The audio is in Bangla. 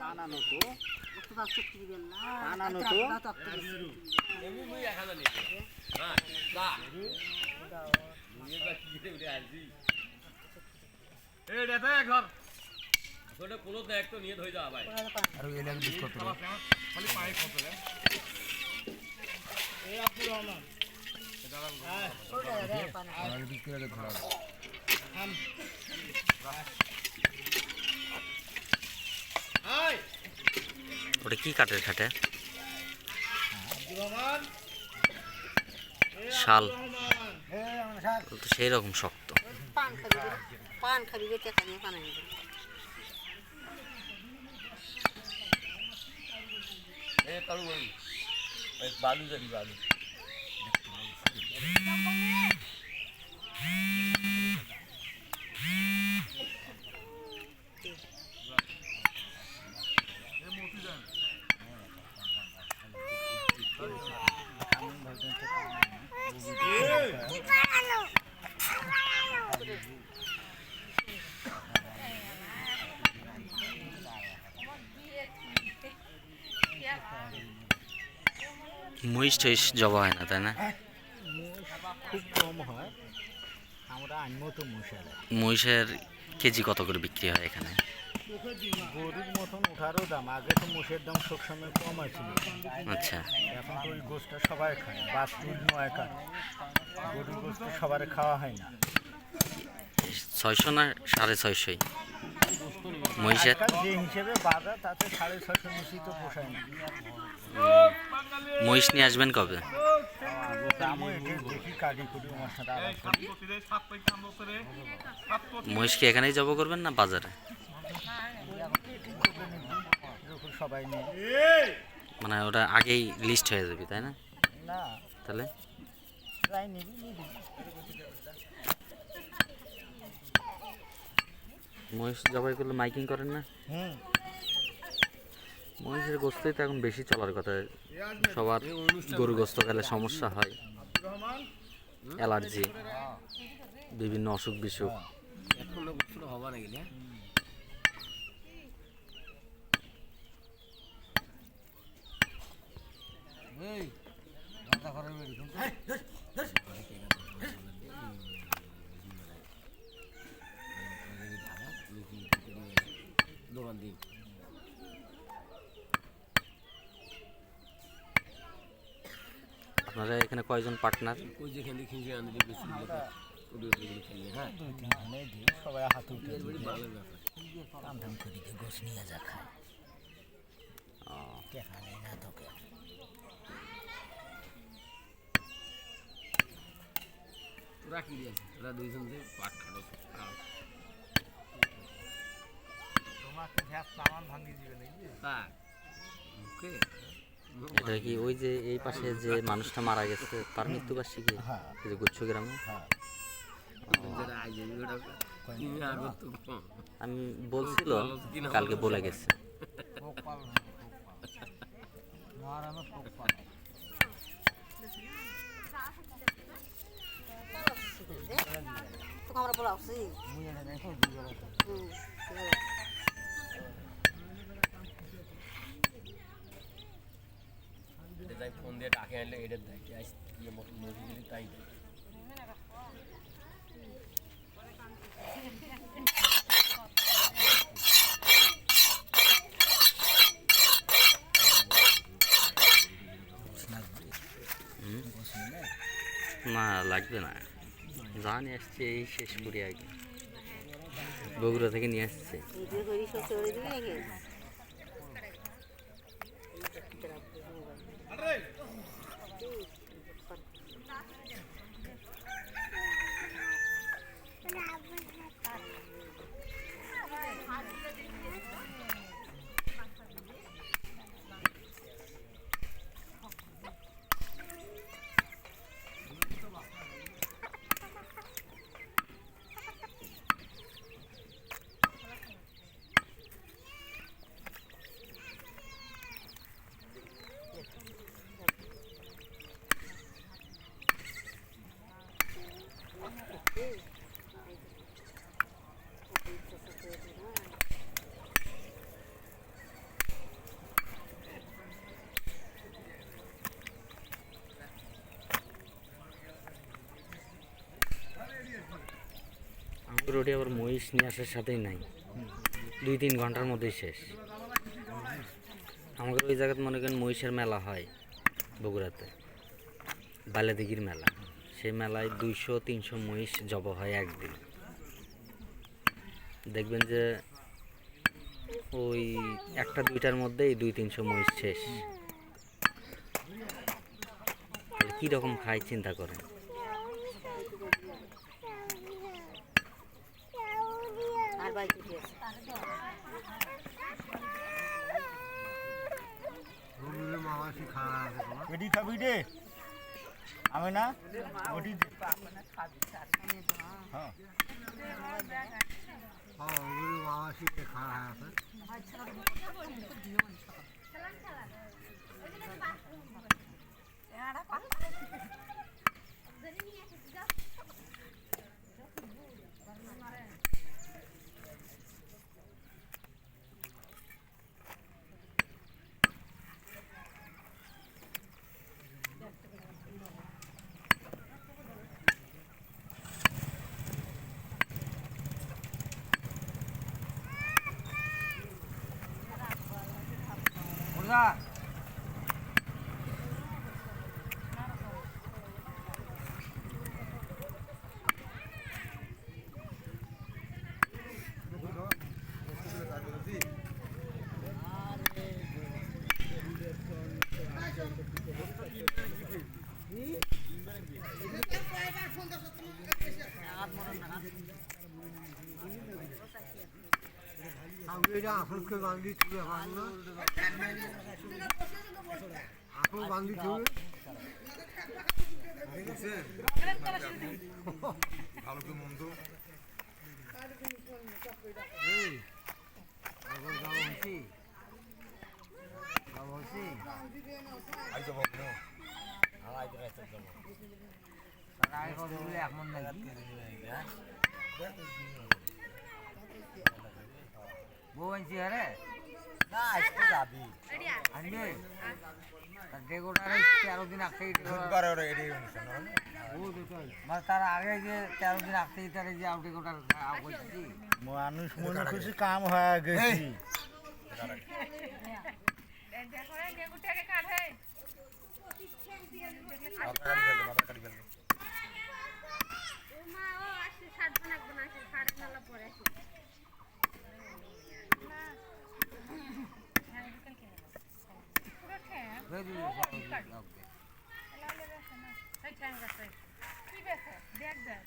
টানানো তো একটু ভাগ চুক্তি দিবেন না টানানো একটা তো। রাত তক্ত দিছি। এমনি মুই দেখা জানি হ্যাঁ দা নিয়ে যা কি রে আইছি এই দেতে ঘর ছোট কোনো দেখ তো নিয়ে ধই যা ভাই কোনো দোকান নেই। আর ওই এলাকা বিস্কুট ওটা কি কাঠের খাটে? শাল। তো সেই রকম শক্ত বালু জানি বালু। মহিষ টহিষ জবা হয় না তাই না? খুব কম হয়। আমরা আনব তো মশালা মহিষের কেজি কত করে বিক্রি হয় এখানে? গরুর মতন ওঠারও দাম। আগে তো মোষের দাম সবসময় কম আছিল। আচ্ছা। এখন তো ওই গোষ্ঠটা সবাই খায়। বাছুর নয় কাঠ। গরুর গোষ্ঠ সবার খাওয়া হয় না। ছয়শো না সাড়ে ছয়শোই? মহিষের? যে হিসেবে বাজার তাতে সাড়ে ছশো বেশি তো পোষায় না। মহিষ নিয়ে আসবেন কবে? দামও এটি দেখি কাটি করি আমার সাথে আলাপ করি মহিষ কি এখানেই জব করবেন না বাজারে? মানে ওটা আগেই লিস্ট হয়ে যাবে, তাই না? তাহলে? মহিষ জবাই করলে মাইকিং করেন না? মহিষের গোস্তই তো এখন বেশি চলার কথা। সবার গরু গোস্ত খেলে সমস্যা হয়। অ্যালার্জি, বিভিন্ন অসুখ বিসুখ। কয়জন পার্টনার ওই যেখানে খিঁচে আনতে বেশি হ্যাঁ সবাই হাত উঠে ভালো ব্যাপার করি দিয়ে নিয়ে যা খায় না তোকে তোরা কি দিয়েছে তোরা দুইজন যে পাট খাটো তোমাকে ভ্যাস সামান ভাঙি দিবে নাকি? তাই মুখে এটা কি ওই যে এই পাশে যে মানুষটা মারা গেছে তার মৃত্যুবার্ষিকী? হ্যাঁ। যে গুচ্ছ গ্রামে? হ্যাঁ। আমি বলছিল কালকে বলে গেছে। আমরা বেলা তো। যাই ফোন দিয়ে ডাকে আনলে এটা দেয় কি আইস কি মতো নদী দিলি তাই। দেয়। না লাগবে না। যা নিয়ে আসছে এই শেষ করি আগে বগুড়া থেকে নিয়ে আসছে। মোটামুটি আবার মহিষ নিয়ে আসার সাথেই নাই। দুই তিন ঘণ্টার মধ্যেই শেষ। আমাদের ওই জায়গাতে মনে করেন মহিষের মেলা হয় বগুড়াতে। বালাদিঘির মেলা। সেই মেলায় দুইশো, তিনশো মহিষ জব হয় একদিন। দেখবেন যে ওই একটা, দুইটার মধ্যেই দুই, তিনশো মহিষ শেষ। কী রকম খায় চিন্তা করেন? আছে তোমার এটি খাবি রে। আমি না ওটি হ্যাঁ। হ্যাঁ রবিলে খাওয়া আছে মুর্গা আমি এটা আসলকে বান্ধি তুলে আমার না বান্ধি তুলে এই, এখন যাব আরে আনবে তেরো দিন আগ থেকে মানে তার আগে যে তেরো দিন আগ থেকে তার যে আউট করছি মানুষ মনে খুশি কাম হয়ে গেছি। হয়ে কি ব্যাপার দেখ যায়